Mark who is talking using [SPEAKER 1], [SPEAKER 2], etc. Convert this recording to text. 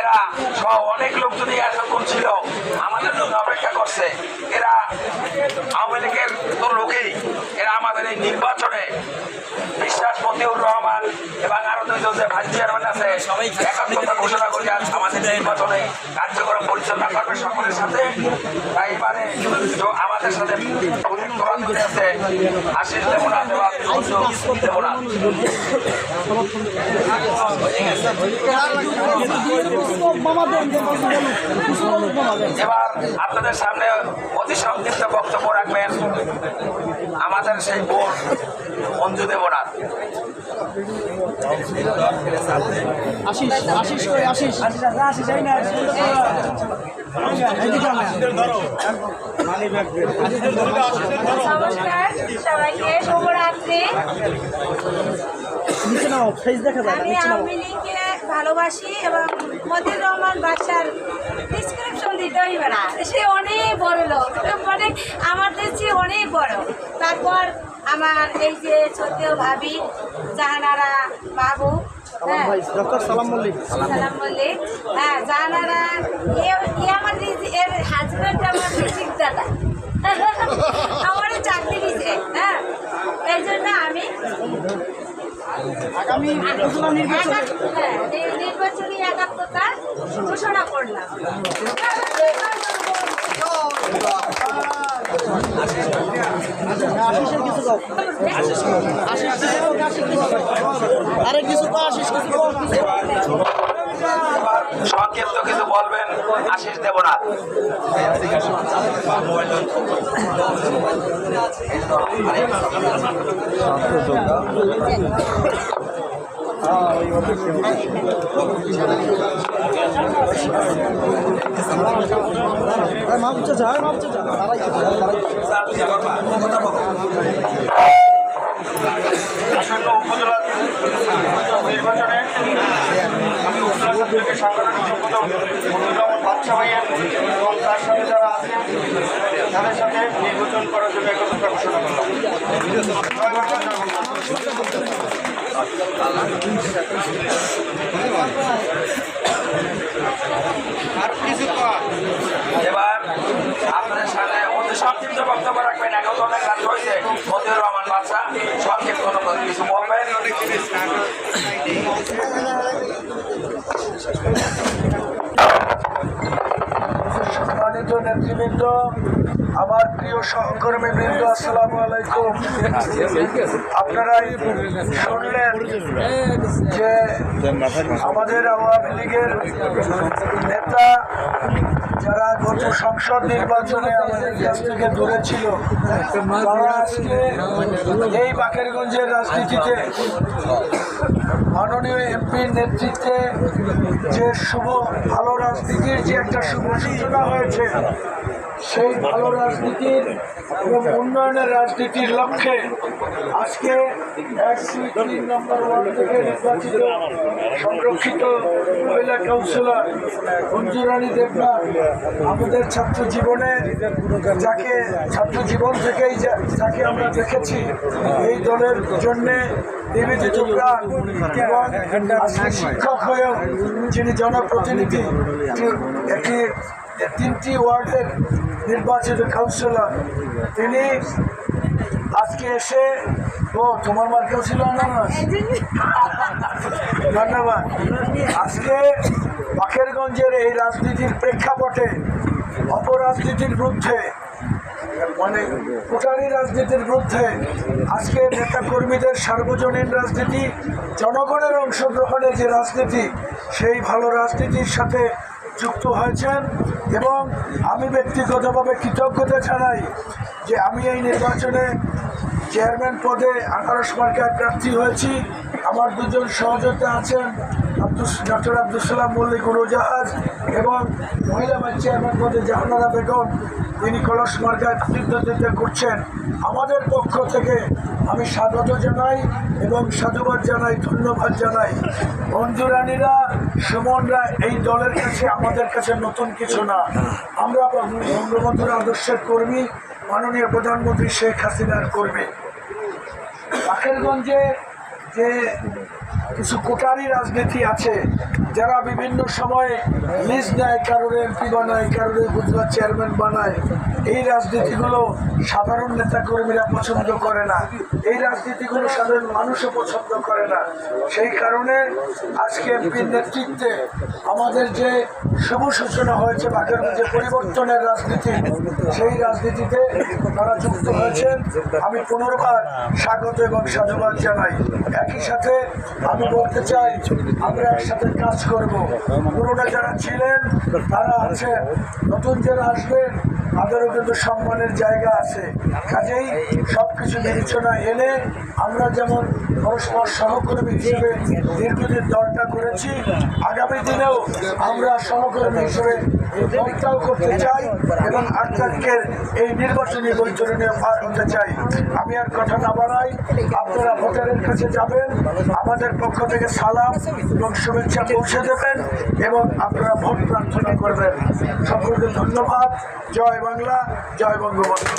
[SPEAKER 1] এরা সহ অনেক লোকজনই এতক্ষণ ছিল। আমাদের জন্য অপেক্ষা করছে। এরা আওয়ামী লীগের তো লোকেই। এরা আমাদের এই নির্বাচনে বিশ্বাস মতিউর রহমান এবং আরও দুইজন যে ভাইস চেয়ারম্যান আছে, একাত্মতা ঘোষণা করে আজ আমাদের নির্বাচনে কার্যক্রম পরিচালনা করবে সকলের সাথে। তাই মানে আমাদের সাথে আছে। আশিস অঞ্জু দেবনাথ আপনাদের সামনে অতি সংক্ষিপ্ত বক্তব্য রাখবেন। আমাদের সেই বোন অঞ্জু দেবনাথ
[SPEAKER 2] আশিস আশিস কই আশিস। আশিস না
[SPEAKER 3] নমস্কার সবাইকে
[SPEAKER 2] নিচে নাও ফেস দেখা যায়
[SPEAKER 3] আমি
[SPEAKER 2] নিচে
[SPEAKER 3] আওয়ামী লীগকে ভালোবাসি এবং মতিউর রহমান বাদশার ডিসক্রিপশন দিতে হইবে না। সে অনেক বড় লোক মানে আমাদের চেয়ে অনেক বড়। তারপর আমার এই যে সত্যিও ভাবি জাহানারা বাবু হ্যাঁ।
[SPEAKER 2] ভাই সালাম মল্লিক।
[SPEAKER 3] সালাম মল্লিক। হ্যাঁ জাহানারা এ এ আমার এর হাজব্যান্ড আমার রিজিক দাদা আমার চাকরি দিছে হ্যাঁ। এই জন্য আমি
[SPEAKER 2] আগামী
[SPEAKER 3] হ্যাঁ, নির্বাচনী একাত্মতা ঘোষণা করলাম
[SPEAKER 2] আশিসের কিছু দাও আশিস কিছু দাও, আশিস কিছু দাও। আরে কিছু আশিস কিছু
[SPEAKER 1] সংক্ষিপ্ত কিছু বলবেন আশিস দেবনাথ।
[SPEAKER 2] আরে মা
[SPEAKER 4] আমি উপজেলা সাংগঠনিক সম্পাদক মনিরুর ভাইয়ের এবং তার সাথে যারা আছেন তাদের সাথে নির্বাচন করার জন্য একত্রতা ঘোষণা করলাম জয় বাংলা, জয় বাংলা।
[SPEAKER 1] এবার আপনাদের সামনে অতি সংক্ষিপ্ত বক্তব্য রাখবেন। এখন তো অনেক রাত হয়েছে। মতিউর রহমান বাদশাহ, সংক্ষিপ্ত কোনো কিছু বলবেন
[SPEAKER 4] সম্মানিত নেতৃবৃন্দ, আমার প্রিয় সহকর্মী বৃন্দ আসসালামু আলাইকুম। আপনারাই শুনলেন যে আমাদের আওয়ামী লীগের নেতা, যারা গত সংসদ নির্বাচনে আমাদের কাছ থেকে দূরে ছিল, তারা আজকে এই বাকেরগঞ্জের রাজনীতিতে মাননীয় এমপির নেতৃত্বে যে শুভ, ভালো রাজনীতির যে একটা শুভ সূচনা হয়েছে সেই ভালো রাজনীতির এবং উন্নয়নের রাজনীতির লক্ষ্যে আজকে এক দুই নম্বর ওয়ার্ড থেকে নির্বাচিত সংরক্ষিত মহিলা কাউন্সিলর মঞ্জুরানী দেবনাথ আমাদের ছাত্র জীবনে যাকে ছাত্র জীবন থেকেই যাকে আমরা দেখেছি এই দলের জন্যে নিবেদিত প্রাণ এবং শিক্ষক হয়েও যিনি জনপ্রতিনিধি একটি তিনটি ওয়ার্ডের নির্বাচিত কাউন্সিলর। তিনি আজকে এসে, ও, তোমার মার্কেও ছিল না ধন্যবাদ। আজকে বাকেরগঞ্জের এই রাজনীতির প্রেক্ষাপটে, অপরাজনীতির বিরুদ্ধে মানে কোটারি রাজনীতির বিরুদ্ধে, আজকে নেতা কর্মীদের সার্বজনীন রাজনীতি, জনগণের অংশগ্রহণের যে রাজনীতি, সেই ভালো রাজনীতির সাথে যুক্ত হয়েছেন এবং আমি ব্যক্তিগতভাবে কৃতজ্ঞতা জানাই যে আমি এই নির্বাচনে চেয়ারম্যান পদে আঠারোশ মার্কায় প্রার্থী হয়েছি। আমার দুজন সহযোগিতা আছেন আব্দুল ডক্টর আব্দুল সালাম মল্লিক উড়োজাহাজ এবং মহিলা ভাইস চেয়ারম্যান পদে জাহানারা বেগম, তিনি কলস মার্কায় প্রতিদ্বন্দ্বিতা করছেন। আমাদের পক্ষ থেকে আমি স্বাগত জানাই এবং সাধুবাদ জানাই, ধন্যবাদ জানাই। বন্ধুরানীরা সুমনরা এই দলের কাছে আমাদের কাছে নতুন কিছু না। আমরা বঙ্গবন্ধুর আদর্শের কর্মী, মাননীয় প্রধানমন্ত্রী শেখ হাসিনার কর্মী। আখেরগঞ্জে যে কিছু কোটারি রাজনীতি আছে যারা বিভিন্ন সময়ে লিস্ট নেয় কারোর এমপি বানায়, কারোর গুজরাট চেয়ারম্যান বানায়। এই রাজনীতিগুলো সাধারণ নেতাকর্মীরা পছন্দ করে না। এই রাজনীতিগুলো সাধারণ মানুষও পছন্দ করে না। সেই কারণে আজকে এমপির নেতৃত্বে আমাদের যে শুভ সূচনা হয়েছে বাকের যে পরিবর্তনের রাজনীতি, সেই রাজনীতিতে তারা যুক্ত হয়েছেন। আমি পুনর্বার স্বাগত এবং সাধুবাদ জানাই। একই সাথে আমি বলতে চাই, আমরা একসাথে কাজ করব। পুরোটা যারা ছিলেন, তারা আছে। নতুন যারা আসবেন তাদেরও কিন্তু সম্মানের জায়গা আছে। কাজেই সব কিছু বিবেচনা এলে আমরা যেমন পরস্পর সহকর্মী হিসেবে দীর্ঘদিন দলটা করেছি, আগামী দিনেও আমরা সহকর্মী হিসেবে দলটাও করতে চাই এবং আট তারিখের এই নির্বাচনী বৈতরণীয় পার হতে চাই। আমি আর কথা না বাড়াই, আপনারা ভোটারের কাছে যাবেন, আমাদের পক্ষ থেকে সালাম এবং শুভেচ্ছা পৌঁছে দেবেন এবং আপনারা ভোট প্রার্থনা করবেন। সকলকে ধন্যবাদ, জয় বাংলা জয় বঙ্গবন্ধু।